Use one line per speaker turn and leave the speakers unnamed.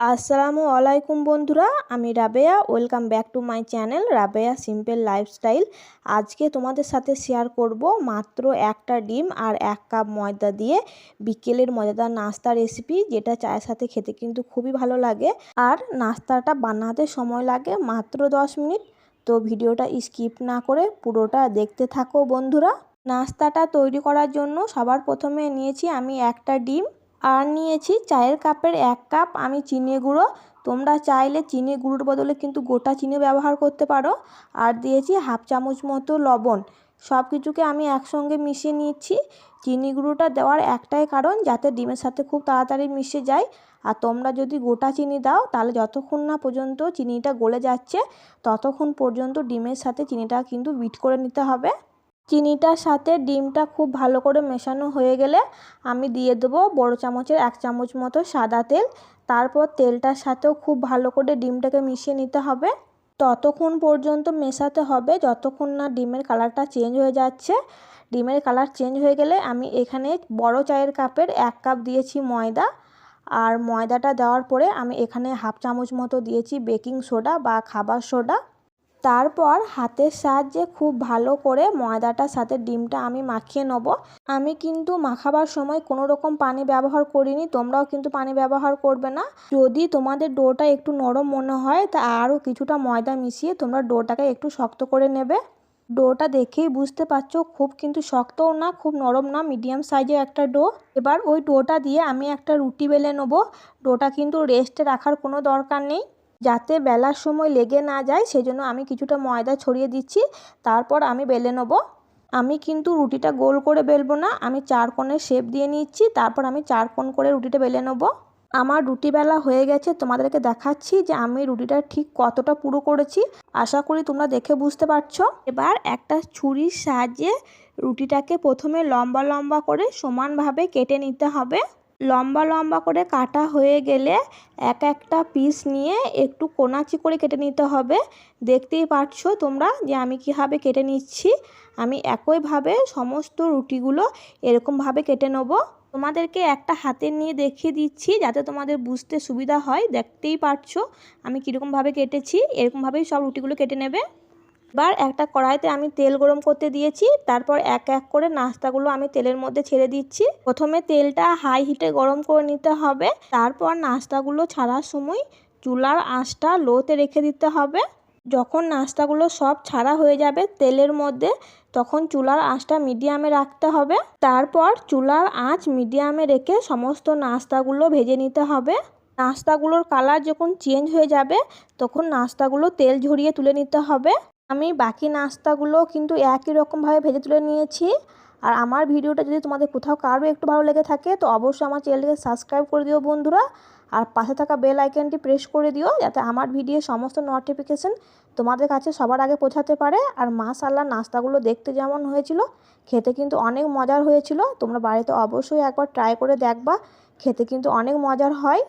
আসসালামু আলাইকুম বন্ধুরা, আমি Rabeya. Welcome back to my channel Rabeya simple lifestyle আজকে তোমাদের সাথে শেয়ার করব মাত্র একটা ডিম আর এক কাপ ময়দা দিয়ে বিকেলের মজাদার নাস্তা রেসিপি যেটা চায়ের সাথে খেতে কিন্তু খুবই ভালো লাগে। আর নাস্তাটা বানাতে সময় লাগে মাত্র দশ মিনিট, তো ভিডিওটা স্কিপ না করে পুরোটা দেখতে থাকো বন্ধুরা। নাস্তাটা তৈরি করার জন্য সবার প্রথমে নিয়েছি আমি একটা ডিম। আর নিয়েছি চায়ের কাপের এক কাপ আমি চিনি গুঁড়ো। তোমরা চাইলে চিনি গুঁড়োর বদলে কিন্তু গোটা চিনি ব্যবহার করতে পারো। আর দিয়েছি হাফ চামচ মতো লবণ। সব কিছুকে আমি একসঙ্গে মিশিয়ে নিচ্ছি। চিনি গুঁড়োটা দেওয়ার একটাই কারণ যাতে ডিমের সাথে খুব তাড়াতাড়ি মিশে যায়। আর তোমরা যদি গোটা চিনি দাও, তাহলে যতক্ষণ না পর্যন্ত চিনিটা গলে যাচ্ছে, ততক্ষণ পর্যন্ত ডিমের সাথে চিনিটা কিন্তু বিট করে নিতে হবে। চিনিটার সাথে ডিমটা খুব ভালো করে মেশানো হয়ে গেলে আমি দিয়ে দেবো বড় চামচের এক চামচ মতো সাদা তেল। তারপর তেলটার সাথেও খুব ভালো করে ডিমটাকে মিশিয়ে নিতে হবে। ততক্ষণ পর্যন্ত মেশাতে হবে যতক্ষণ না ডিমের কালারটা চেঞ্জ হয়ে যাচ্ছে। ডিমের কালার চেঞ্জ হয়ে গেলে আমি এখানে বড় চায়ের কাপের এক কাপ দিয়েছি ময়দা। আর ময়দাটা দেওয়ার পরে আমি এখানে হাফ চামচ মতো দিয়েছি বেকিং সোডা বা খাবার সোডা। তারপর হাতের সাহায্যে খুব ভালো করে ময়দাটার সাথে ডিমটা আমি মাখিয়ে নেব। আমি কিন্তু মাখাবার সময় কোনো রকম পানি ব্যবহার করিনি, তোমরাও কিন্তু পানি ব্যবহার করবে না। যদি তোমাদের ডোটা একটু নরম মনে হয়, তা আরও কিছুটা ময়দা মিশিয়ে তোমরা ডোটাকে একটু শক্ত করে নেবে। ডোটা দেখেই বুঝতে পারছ, খুব কিন্তু শক্তও না, খুব নরম না, মিডিয়াম সাইজের একটা ডো। এবার ওই ডোটা দিয়ে আমি একটা রুটি বেলে নেব। ডোটা কিন্তু রেস্টে রাখার কোনো দরকার নেই। যাতে বেলার সময় লেগে না যায়, সেজন্য আমি কিছুটা ময়দা ছড়িয়ে দিচ্ছি। তারপর আমি বেলে নেব। আমি কিন্তু রুটিটা গোল করে বেলবো না, আমি চার কোণের শেপ দিয়ে নিচ্ছি, তারপর আমি চার কোণ করে রুটিটা বেলে নেব। আমার রুটি বেলা হয়ে গেছে, তোমাদেরকে দেখাচ্ছি যে আমি রুটিটা ঠিক কতটা পুরো করেছি। আশা করি তোমরা দেখে বুঝতে পারছ। এবার একটা ছুরির সাহায্যে রুটিটাকে প্রথমে লম্বা লম্বা করে সমানভাবে কেটে নিতে হবে। লম্বা লম্বা করে কাটা হয়ে গেলে এক একটা পিস নিয়ে একটু কোনাচি করে কেটে নিতে হবে। দেখতেই পাচ্ছ তোমরা যে আমি কীভাবে কেটে নিচ্ছি? আমি একইভাবে সমস্ত রুটিগুলো এরকমভাবে কেটে নেব। তোমাদেরকে একটা হাতে নিয়ে দেখিয়ে দিচ্ছি যাতে তোমাদের বুঝতে সুবিধা হয়। দেখতেই পারছ আমি কীরকমভাবে কেটেছি, এরকমভাবেই সব রুটিগুলো কেটে নেবে। এবার একটা কড়াইতে আমি তেল গরম করতে দিয়েছি, তারপর এক এক করে নাস্তাগুলো আমি তেলের মধ্যে ছেড়ে দিচ্ছি। প্রথমে তেলটা হাই হিটে গরম করে নিতে হবে, তারপর নাস্তাগুলো ছাড়ার সময় চুলার আঁচটা লোতে রেখে দিতে হবে। যখন নাস্তাগুলো সব ছাড়া হয়ে যাবে তেলের মধ্যে, তখন চুলার আঁচটা মিডিয়ামে রাখতে হবে। তারপর চুলার আঁচ মিডিয়ামে রেখে সমস্ত নাস্তাগুলো ভেজে নিতে হবে। নাস্তাগুলোর কালার যখন চেঞ্জ হয়ে যাবে, তখন নাস্তাগুলো তেল ঝরিয়ে তুলে নিতে হবে। আমি বাকি নাস্তাগুলো কিন্তু একই রকমভাবে ভেজে তুলে নিয়েছি। আর আমার ভিডিওটা যদি তোমাদের কোথাও কারও একটু ভালো লেগে থাকে, তো অবশ্যই আমার চ্যানেলকে সাবস্ক্রাইব করে দিও বন্ধুরা। আর পাশে থাকা বেল আইকনটি প্রেস করে দিও, যাতে আমার ভিডিওর সমস্ত নোটিফিকেশান তোমাদের কাছে সবার আগে পৌঁছাতে পারে। আর মাশাল্লাহ নাস্তাগুলো দেখতে যেমন হয়েছিল, খেতে কিন্তু অনেক মজার হয়েছিল। তোমরা বাড়িতে অবশ্যই একবার ট্রাই করে দেখবা, খেতে কিন্তু অনেক মজার হয়।